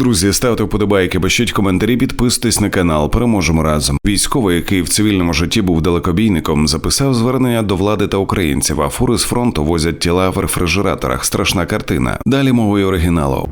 Друзі, ставте вподобайки, пишіть коментарі, підписуйтесь на канал. Переможемо разом. Військовий, який в цивільному житті був далекобійником, записав звернення до влади та українців. А фури з фронту возять тіла в рефрижераторах. Страшна картина. Далі мовою оригіналу.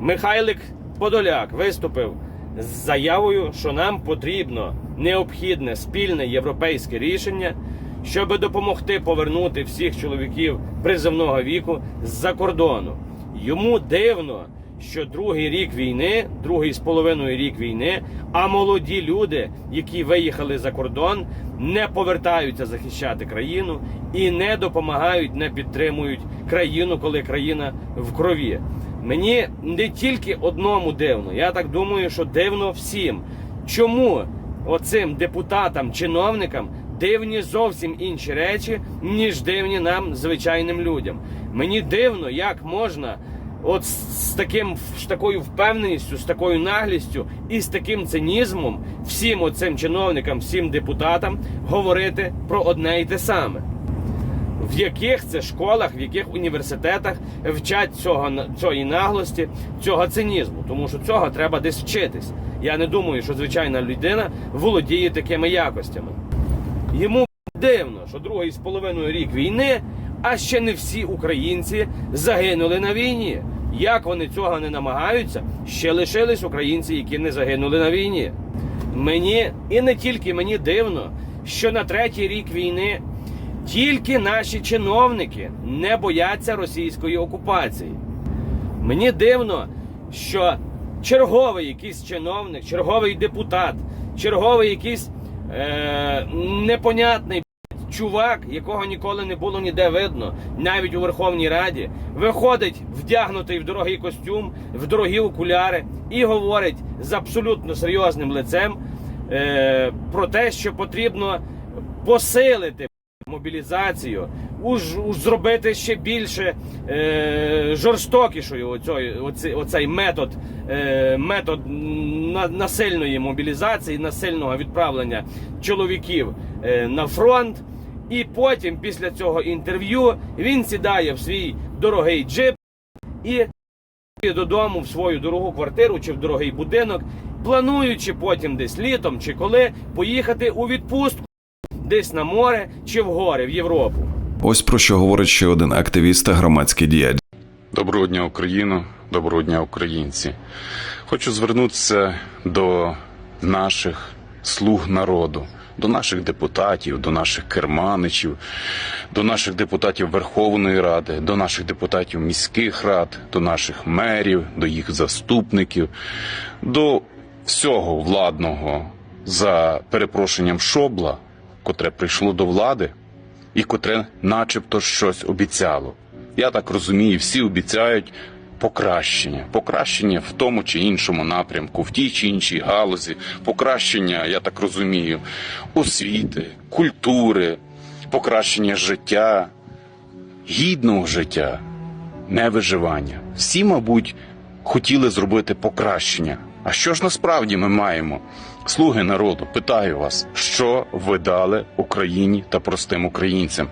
Михайлик Подоляк виступив з заявою, що нам потрібно необхідне спільне європейське рішення, щоб допомогти повернути всіх чоловіків призовного віку з-за кордону. Йому дивно, що другий рік війни, другий з половиною рік війни, а молоді люди, які виїхали за кордон, не повертаються захищати країну і не допомагають, не підтримують країну, коли країна в крові. Мені не тільки одному дивно, я так думаю, що дивно всім. Чому оцим депутатам, чиновникам дивні зовсім інші речі, ніж дивні нам, звичайним людям. Мені дивно, як можна от з, таким з такою впевненістю, з такою наглістю і з таким цинізмом всім оцим чиновникам, всім депутатам говорити про одне і те саме в яких це школах, в яких університетах вчать цього цієї наглості, цього цинізму, тому що цього треба десь вчитись. Я не думаю, що звичайна людина володіє такими якостями. Йому дивно, що другий з половиною рік війни, а ще не всі українці загинули на війні. Як вони цього не намагаються, ще лишились українці, які не загинули на війні. Мені і не тільки мені дивно, що на третій рік війни тільки наші чиновники не бояться російської окупації. Мені дивно, що черговий якийсь чиновник, черговий депутат, черговий якийсь е- непонятний чувак, якого ніколи не було ніде видно, навіть у Верховній Раді, виходить вдягнутий в дорогий костюм, в дорогі окуляри і говорить з абсолютно серйозним лицем е- про те, що потрібно посилити мобілізацію, уж, уж зробити ще більше е, жорстокішою оцей, оцей, оцей метод, е, метод на, насильної мобілізації, насильного відправлення чоловіків е, на фронт. І потім, після цього інтерв'ю, він сідає в свій дорогий джип і додому в свою дорогу квартиру чи в дорогий будинок, плануючи потім десь літом чи коли поїхати у відпустку десь на море чи в гори в Європу. Ось про що говорить ще один активіст та громадський діяч. Доброго дня, Україно, доброго дня, українці. Хочу звернутися до наших слуг народу, до наших депутатів, до наших керманичів, до наших депутатів Верховної Ради, до наших депутатів міських рад, до наших мерів, до їх заступників, до всього владного за перепрошенням шобла, котре прийшло до влади і котре, начебто, щось обіцяло. Я так розумію, всі обіцяють покращення, покращення в тому чи іншому напрямку, в тій чи іншій галузі, покращення, я так розумію, освіти, культури, покращення життя, гідного життя, не виживання. Всі, мабуть, хотіли зробити покращення. А що ж насправді ми маємо? Слуги народу, питаю вас, що ви дали Україні та простим українцям?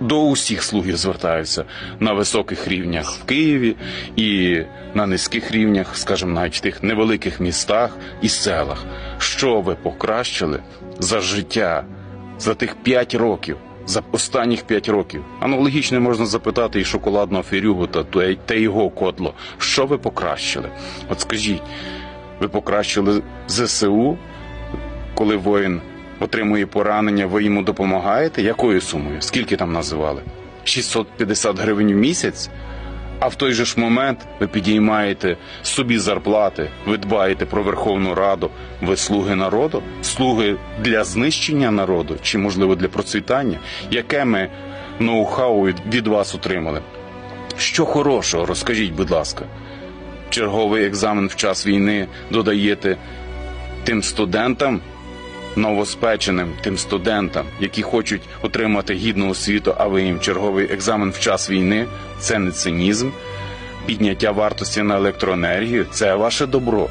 До усіх слугів звертаюся на високих рівнях в Києві і на низьких рівнях, скажімо, навіть в тих невеликих містах і селах. Що ви покращили за життя за тих п'ять років? За останніх п'ять років аналогічно можна запитати і шоколадного фірюгу та те його котло. Що ви покращили? От скажіть, ви покращили ЗСУ, коли воїн отримує поранення, ви йому допомагаєте? Якою сумою? Скільки там називали? 650 гривень в місяць? А в той же ж момент ви підіймаєте собі зарплати, ви дбаєте про Верховну Раду, ви слуги народу, слуги для знищення народу чи, можливо, для процвітання? Яке ми ноу-хау від- вас отримали? Що хорошого, розкажіть, будь ласка. Черговий екзамен в час війни додаєте тим студентам, новоспеченим, тим студентам, які хочуть отримати гідну освіту, а ви їм черговий екзамен в час війни це не цинізм, підняття вартості на електроенергію це ваше добро.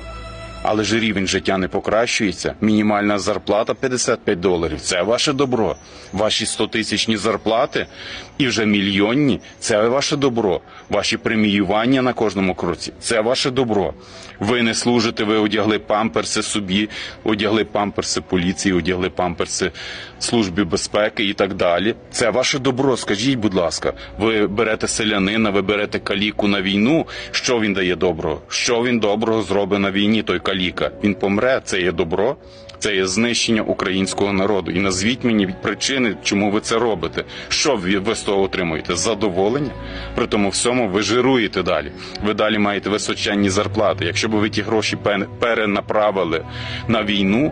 Але ж рівень життя не покращується. Мінімальна зарплата 55 доларів. Це ваше добро. Ваші 100 тисячні зарплати і вже мільйонні це ваше добро. Ваші преміювання на кожному кроці це ваше добро. Ви не служите, ви одягли памперси собі, одягли памперси поліції, одягли памперси службі безпеки і так далі. Це ваше добро. Скажіть, будь ласка, ви берете селянина, ви берете каліку на війну. Що він дає доброго? Що він доброго зробить на війні? Той каліка? Він помре. Це є добро. Це є знищення українського народу. І назвіть мені причини, чому ви це робите. Що ви ви з того отримуєте? Задоволення? При тому всьому ви жируєте далі. Ви далі маєте височенні зарплати. Якщо б ви ті гроші перенаправили на війну,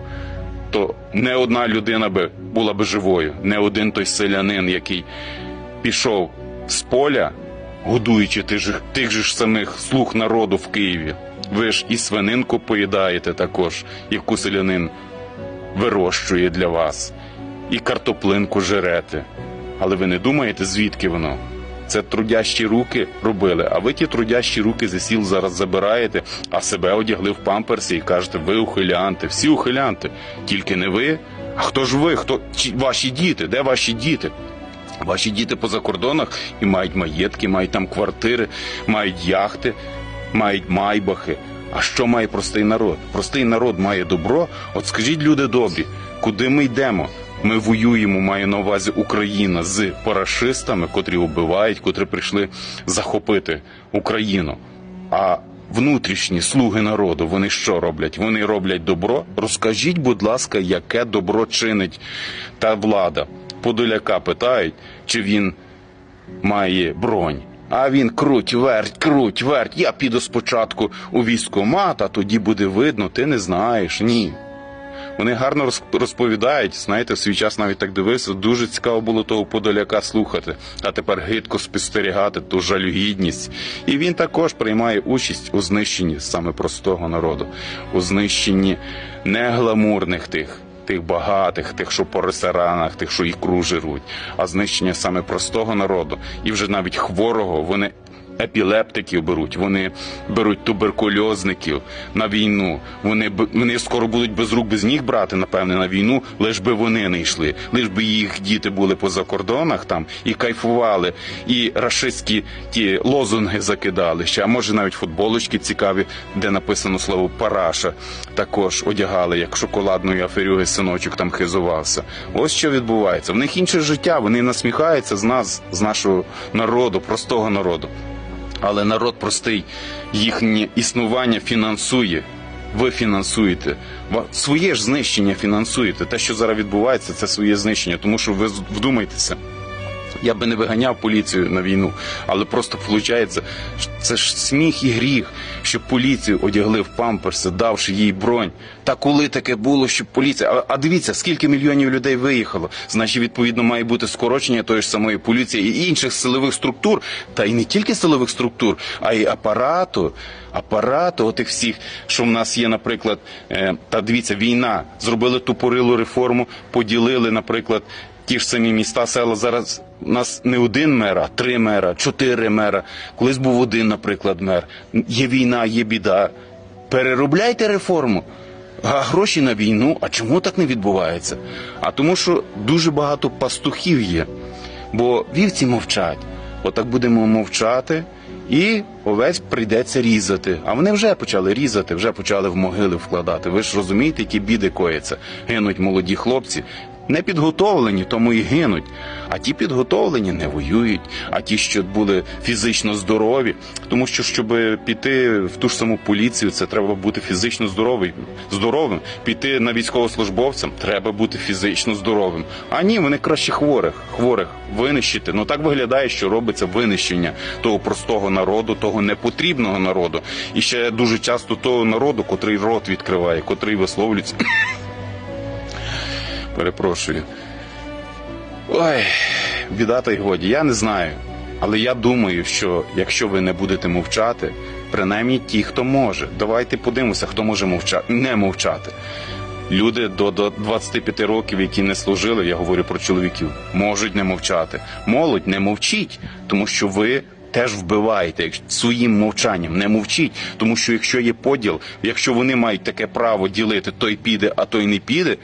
то не одна людина би була би живою, не один той селянин, який пішов з поля, годуючи тих же, тих же ж самих слуг народу в Києві. Ви ж і свининку поїдаєте також, яку селянин вирощує для вас, і картоплинку жерете. Але ви не думаєте, звідки воно? Це трудящі руки робили, а ви ті трудящі руки зі сіл зараз забираєте, а себе одягли в памперсі і кажете, ви ухилянти, всі ухилянти. Тільки не ви. А хто ж ви? Хто чи ваші діти? Де ваші діти? Ваші діти по закордонах і мають маєтки, мають там квартири, мають яхти, мають майбахи. А що має простий народ? Простий народ має добро. От скажіть, люди добрі, куди ми йдемо? Ми воюємо, маю на увазі Україна з парашистами, котрі вбивають, котрі прийшли захопити Україну. А внутрішні слуги народу, вони що роблять? Вони роблять добро. Розкажіть, будь ласка, яке добро чинить та влада? Подоляка питають, чи він має бронь. А він круть, верть, круть, верть. Я піду спочатку у військкомат, а тоді буде видно, ти не знаєш. Ні. Вони гарно розповідають. Знаєте, в свій час навіть так дивився. Дуже цікаво було того подоляка слухати, а тепер гидко спостерігати ту жалюгідність. І він також приймає участь у знищенні саме простого народу, у знищенні не гламурних тих. Тих багатих, тих, що по ресторанах, тих, що ікру жируть, а знищення саме простого народу, і вже навіть хворого вони епілептиків беруть, вони беруть туберкульозників на війну. Вони вони скоро будуть без рук, без ніг брати, напевне, на війну, лиш би вони не йшли, лиш би їх діти були по закордонах там і кайфували, і рашистські ті лозунги закидали ще, а може навіть футболочки цікаві, де написано слово параша, також одягали, як шоколадної аферюги синочок там хизувався. Ось що відбувається. В них інше життя, вони насміхаються з нас, з нашого народу, простого народу. Але народ простий їхнє існування фінансує. Ви фінансуєте своє ж знищення фінансуєте. Те, що зараз відбувається, це своє знищення. Тому що ви вдумайтеся. Я би не виганяв поліцію на війну, але просто виходить, це ж сміх і гріх, щоб поліцію одягли в памперси, давши їй бронь. Та коли таке було, щоб поліція. А, а дивіться, скільки мільйонів людей виїхало. Значить, відповідно, має бути скорочення тої ж самої поліції і інших силових структур, та й не тільки силових структур, а й апарату. Апарату, отих всіх, що в нас є, наприклад, е, та дивіться, війна. Зробили тупорилу реформу, поділили, наприклад, ті ж самі міста, села зараз у нас не один мер, а три мера, чотири мера. Колись був один, наприклад, мер. Є війна, є біда. Переробляйте реформу. А гроші на війну. А чому так не відбувається? А тому, що дуже багато пастухів є. Бо вівці мовчать. Отак будемо мовчати, і овець прийдеться різати. А вони вже почали різати, вже почали в могили вкладати. Ви ж розумієте, які біди кояться. Гинуть молоді хлопці. Не підготовлені, тому і гинуть. А ті підготовлені не воюють. А ті, що були фізично здорові, тому що щоб піти в ту ж саму поліцію, це треба бути фізично здоровий, здоровим. Піти на військовослужбовцям треба бути фізично здоровим. А ні, вони краще хворих, хворих винищити. Ну так виглядає, що робиться винищення того простого народу, того непотрібного народу. І ще дуже часто того народу, котрий рот відкриває, котрий висловлюється. Перепрошую. Ой, біда та й годі. Я не знаю. Але я думаю, що якщо ви не будете мовчати, принаймні ті, хто може, давайте подивимося, хто може мовчати, не мовчати. Люди до, до 25 років, які не служили, я говорю про чоловіків, можуть не мовчати. Молодь не мовчіть, тому що ви теж вбиваєте своїм мовчанням. Не мовчіть, тому що якщо є поділ, якщо вони мають таке право ділити, той піде, а той не піде.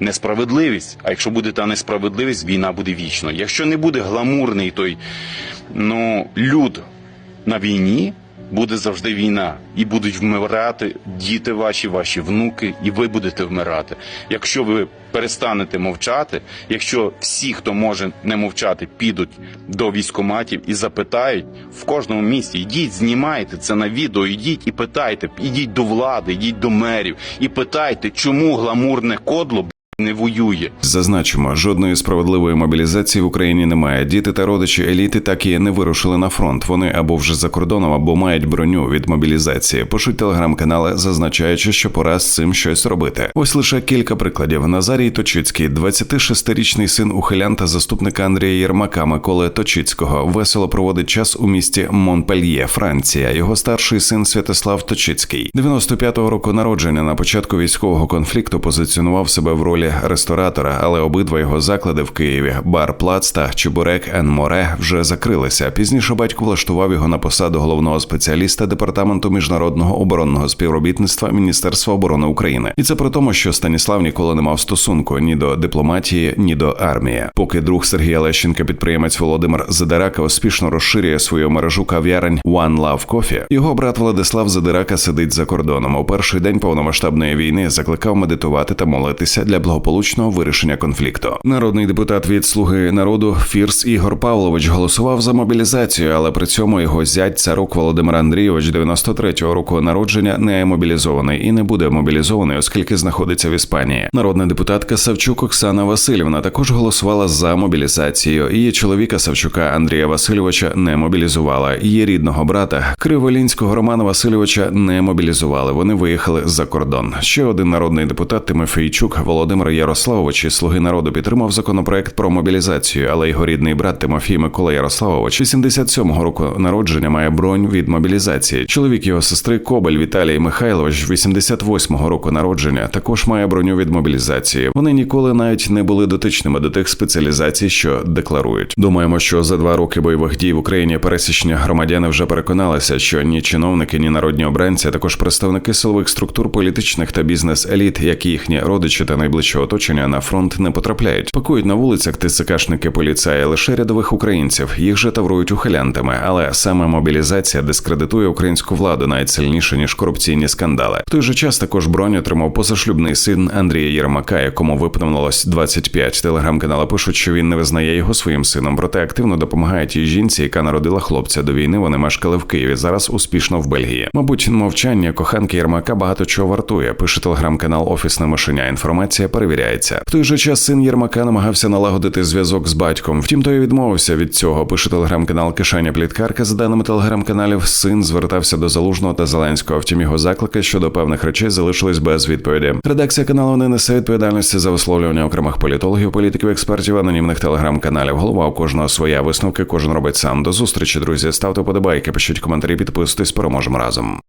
Несправедливість. А якщо буде та несправедливість, війна буде вічно. Якщо не буде гламурний той ну, люд на війні, буде завжди війна. І будуть вмирати діти ваші, ваші внуки, і ви будете вмирати. Якщо ви перестанете мовчати, якщо всі, хто може не мовчати, підуть до військоматів і запитають в кожному місті, йдіть, знімайте це на відео, йдіть і питайте, ідіть до влади, йдіть до мерів і питайте, чому гламурне кодло не воює. Зазначимо, жодної справедливої мобілізації в Україні немає. Діти та родичі еліти так і не вирушили на фронт. Вони або вже за кордоном, або мають броню від мобілізації. Пишуть телеграм-канали, зазначаючи, що пора з цим щось робити. Ось лише кілька прикладів. Назарій Точицький, 26-річний син ухилянта заступника Андрія Єрмака Миколи Точицького, весело проводить час у місті Монпельє, Франція. Його старший син Святослав Точицький, 95-го року народження. На початку військового конфлікту позиціонував себе в ролі ресторатора, але обидва його заклади в Києві бар Плац та Чебурек Ен Море вже закрилися. Пізніше батько влаштував його на посаду головного спеціаліста департаменту міжнародного оборонного співробітництва Міністерства оборони України. І це при тому, що Станіслав ніколи не мав стосунку ні до дипломатії, ні до армії. Поки друг Сергія Лещенка, підприємець Володимир Задирака, успішно розширює свою мережу кав'ярень One Love Coffee, його брат Владислав Задирака сидить за кордоном. У перший день повномасштабної війни закликав медитувати та молитися для благополучного вирішення конфлікту. Народний депутат від Слуги народу Фірс Ігор Павлович голосував за мобілізацію, але при цьому його зять царук Володимир Андрійович 93-го року народження не мобілізований і не буде мобілізований, оскільки знаходиться в Іспанії. Народна депутатка Савчук Оксана Васильівна також голосувала за мобілізацію. Її чоловіка Савчука Андрія Васильовича не мобілізувала. Її рідного брата Криволінського Романа Васильовича не мобілізували. Вони виїхали за кордон. Ще один народний депутат Тимофійчук Володимир Ярославович із Слуги народу підтримав законопроект про мобілізацію, але його рідний брат Тимофій Микола Ярославович 87-го року народження має бронь від мобілізації. Чоловік його сестри Кобель Віталій Михайлович 88-го року народження також має броню від мобілізації. Вони ніколи навіть не були дотичними до тих спеціалізацій, що декларують. Думаємо, що за два роки бойових дій в Україні пересічні громадяни вже переконалися, що ні чиновники, ні народні обранці, а також представники силових структур політичних та бізнес-еліт, як і їхні родичі та найближче оточення на фронт не потрапляють. Пакують на вулицях ТЦКшники поліцаї лише рядових українців. Їх же таврують ухилянтами, але саме мобілізація дискредитує українську владу навіть сильніше ніж корупційні скандали. В той же час також бронь отримав позашлюбний син Андрія Єрмака, якому виповнилось 25. Телеграм-канали пишуть, що він не визнає його своїм сином, проте активно допомагає тій жінці, яка народила хлопця. До війни вони мешкали в Києві. Зараз успішно в Бельгії. Мабуть, мовчання коханки Єрмака багато чого вартує. Пише телеграм-канал Офісне мишеня. Інформація перевіряється. В той же час син Єрмака намагався налагодити зв'язок з батьком. Втім, той відмовився від цього. Пише телеграм-канал Кишеня Пліткарка. За даними телеграм-каналів, син звертався до Залужного та Зеленського. Втім, його заклики щодо певних речей залишились без відповіді. Редакція каналу не несе відповідальності за висловлювання окремих політологів, політиків, експертів, анонімних телеграм-каналів. Голова у кожного своя висновки. Кожен робить сам. До зустрічі, друзі. Ставте подобайки, пишіть коментарі, підписуйтесь. Переможемо разом.